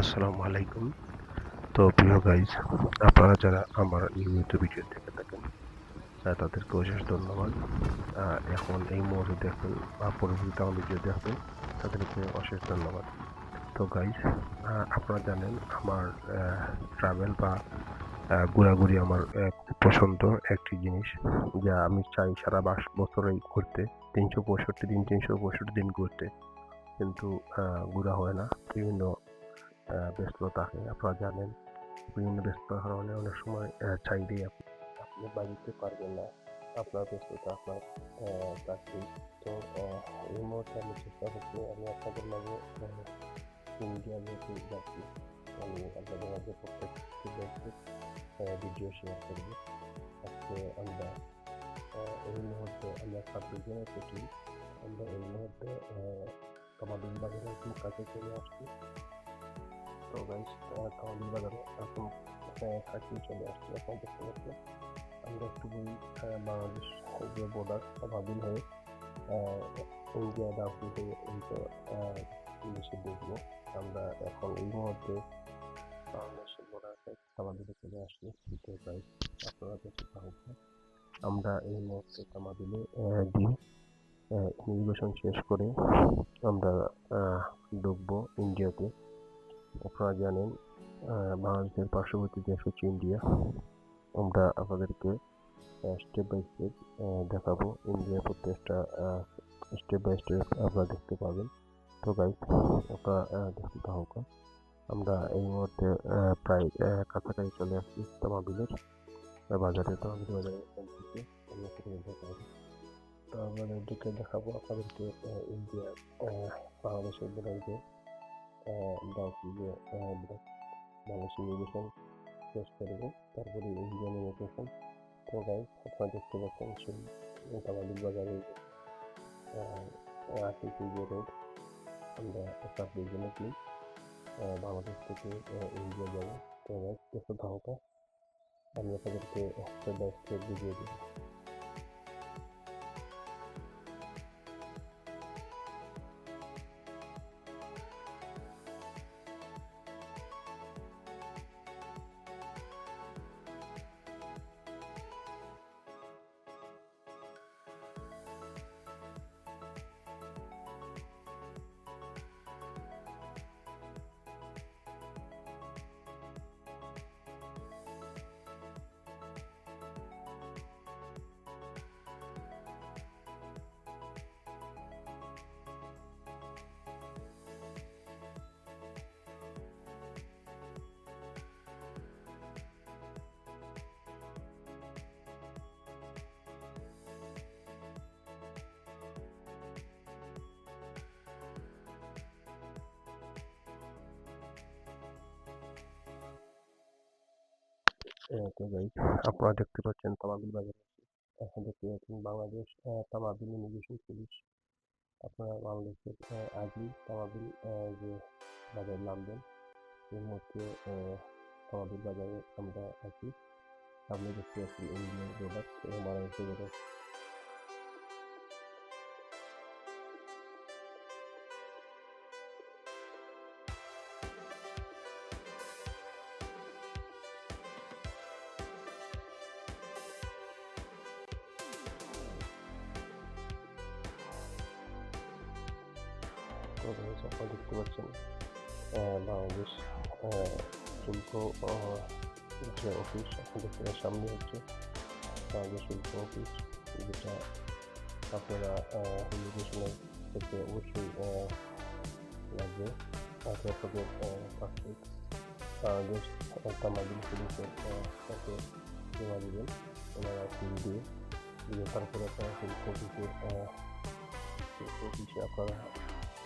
আসসালামু আলাইকুম। তো প্রিয় গাইজ আপনারা যারা আমার নিয়মিত ভিডিও দেখে থাকেন তাদেরকে অশেষ ধন্যবাদ। এখন এই মুহূর্তে দেখবেন বা পরবর্তীতে আমার ভিডিও দেখবেন তাদেরকে অশেষ ধন্যবাদ। তো গাইজ আপনারা জানেন আমার ট্রাভেল বা ঘোরাঘুরি আমার এক পছন্দ একটি জিনিস, যা আমি চাই সারা বাস, বছরেই ঘুরতে, তিনশো পঁয়ষট্টি দিন, তিনশো পঁয়ষট্টি দিন ঘুরতে। কিন্তু ঘোরা হয় না। বিভিন্ন আহ, ব্যস্ততা থাকে আপনারা জানেন বিভিন্ন ব্যস্ততার কারণে অনেক সময় চাইলেই আপনি আপনি বাড়িতে পারবেন না। আপনার ব্যস্ততা আপনার চাকরি। তো এই মুহূর্তে আমি চেষ্টা করছি আমি আপনাদের মাঝে ইন্ডিয়া যেহেতু যাচ্ছি আমি আপনাদের মাঝে প্রত্যেকটি ব্যক্তির ভিডিও শেয়ার করব। আজকে আমরা এই মুহূর্তে আমরা জনের ছুটি আমরা এই মুহূর্তে আমাদের বাজারে কাছে চলে আসছি। তো গাইস আমাদের বাজারে এখন কাছে চলে আসছি এখন দেখতে পাচ্ছেন আমরা একটু বাংলাদেশ যে বর্ডার বাদিল হয়ে ইন্ডিয়া হয়ে এই দেশে দেখব আমরা এখন এই মুহূর্তে বাংলাদেশের বর্ডার আমাদের চলে আসছি তো গাইস আপনারা দেখতে পাবেন আমরা এই মুহূর্তে তামাবিলে দিয়ে ইমিগ্রেশন শেষ করে আমরা ঢুকবো ইন্ডিয়াতে আপনারা জানেন বাংলাদেশের পার্শ্ববর্তী দেশ হচ্ছে ইন্ডিয়া আমরা আপনাদেরকে স্টেপ বাই স্টেপ দেখাবো ইন্ডিয়ার প্রত্যেকটা স্টেপ বাই স্টেপ আপনারা দেখতে পাবেন। তো গাইজ আপনারা দেখতে থাকুন আমরা এই মুহূর্তে প্রায় কাছাকাছি চলে আসছি তামাবিলের বাজারে। তামাবিল বাজারে থেকে আমরা দেখাবো তো আপনাদেরকে দেখাবো আপনাদেরকে ইন্ডিয়া বাংলাদেশের যে ডাউকি যে বাংলাদেশ ইমিগ্রেশন শেষ করব তারপরে ইন্ডিয়ান ইমিগ্রেশন তো গাইজ আপনারা দেখতে পাচ্ছেন সেই তামাবিল বাজারে আর্টিসি যে রোড আমরা ছাব্বিশ জনে কি বাংলাদেশ থেকে ইন্ডিয়া যাব তো গাইজ দেখতে আমি আপনাদেরকে স্টেপ বাই স্টেপ বুঝিয়ে দিই আপনারা দেখতে পাচ্ছেন তামাবিল বাজার এখন দেখতে পাচ্ছেন বাংলাদেশ তামাবিল ইমিগ্রেশন পুলিশ আপনারা বাংলাদেশের আগেই তামাবিল যে বাজার নামবেন এই মুহূর্তে তামাবিল বাজারে আমরা আছি। আপনি দেখতে পাচ্ছেন ইন্ডিয়ান প্রোডাক্ট এবং বাংলাদেশের প্রোডাক্ট তো গাইজ আপনারা দেখতে পাচ্ছেন। বাংলাদেশ আহ, যে অফিস আপনাদের সামনে হচ্ছে বাংলাদেশ শুল্ক অফিস যেটা আপনারা ইমিগ্রেশনের ক্ষেত্রে অবশ্যই লাগবে। তাতে আপনাদের পাসপোর্ট বাংলাদেশ তামাবিল পুলিশের সাথে জমা দেবেন। ওনারা সিল দিয়ে দিয়ে তারপরে আপনারা শুল্ক অফিসের অফিসে আপনারা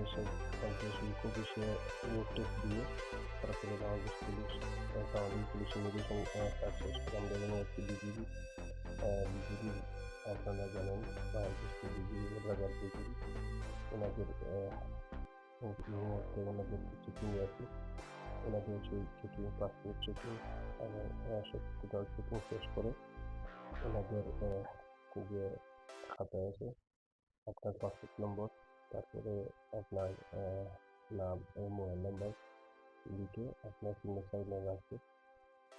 বাংলাদেশের বাংলাদেশ পুলিশে টেস্ট দিয়ে তারপরে Bangladesh police. Bangladesh police immigration করে আমরা এখানে একটি বিজিবি বিজিবি আপনারা জানেন বাংলাদেশ বিজিবি রাজার বিজিবি ওনাদের মুহূর্তে ওনাদের চেকিং আছে। ওনাদের সেই চেকিং পাসপোর্ট চেকিং এবং সত্যিকার চেকিং শেষ করে। ওনাদের যে খাতা আছে। আপনার পাসপোর্ট নম্বর তারপরে আপনার নাম এবং মোবাইল নাম্বার লিখে আপনার সিগনেচার নাম আছে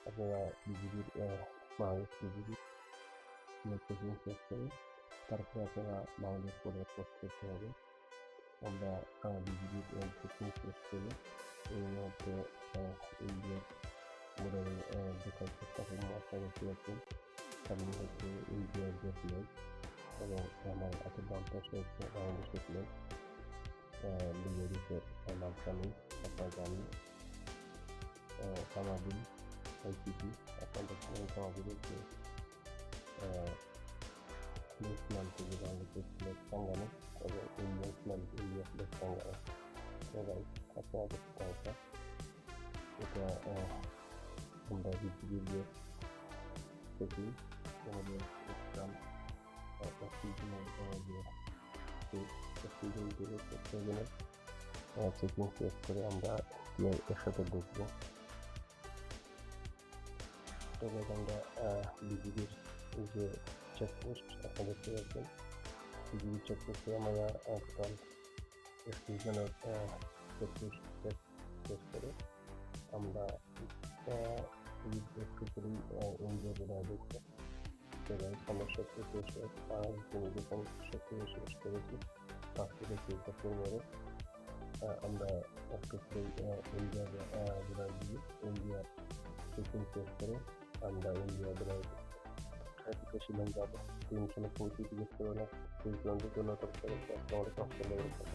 আপনারা বিজিবির বাংলাদেশ বিজিবির চেকিং শেষ করে তারপরে আপনারা বাংলাদেশ করে পোস্ট করতে হবে। আমরা বিজিবির চেকিং শেষ করে এই মুহূর্তে এই মোড়ের দোকান তাকে মাথা দেখতে পাচ্ছেন সামনে হচ্ছে ইন্ডিয়ার যে প্লেস এবং আমার হাতের বাম পাশে হচ্ছে বাংলাদেশের প্লেস বিজেডিসের নামখানি আপনার জানি সামাদিন আইসিপি আপনাদের সঙ্গে সামাদিনের যে প্লেস নাম থেকে বাংলাদেশের প্লেস সাঙ্গানো এবং ইন্ডিয়ান নাম ইন্ডিয়া প্লেস সাঙ্গানো সবাই আপনারা দেখতে পাওয়া এটা আহ, আমরা বিজিবির যে থেকে আমাদের ইসলাম অক্সিজেনের যে অক্সিজেন দিলে অক্সিজেনের চেকিং শেষ করে আমরা একসাথে ঢুকবো তবে আমরা বিজিবির যে চেকপোস্ট আপনারা দেখতে পাচ্ছেন বিজিবির চেকপোস্টে আমরা টোটাল অক্সিজেনের চেকপোস্ট করে আমরা একটু করেই বোধহয় দেখব এবং সমস্যা থেকে এসে যখন সক্রিয় শেষ করেছি পাঁচ থেকে তিন বছর পরে আমরা একটু করে ইন্ডিয়া বোধহয় দিয়ে ইন্ডিয়ার চেকিং শেষ করে আমরা ইন্ডিয়া বোধহয় থেকে যাব তিনশো পঁয়ত্রিশ জিজ্ঞেস করে না তিন কিলোমিটার জন্য তরফ থেকে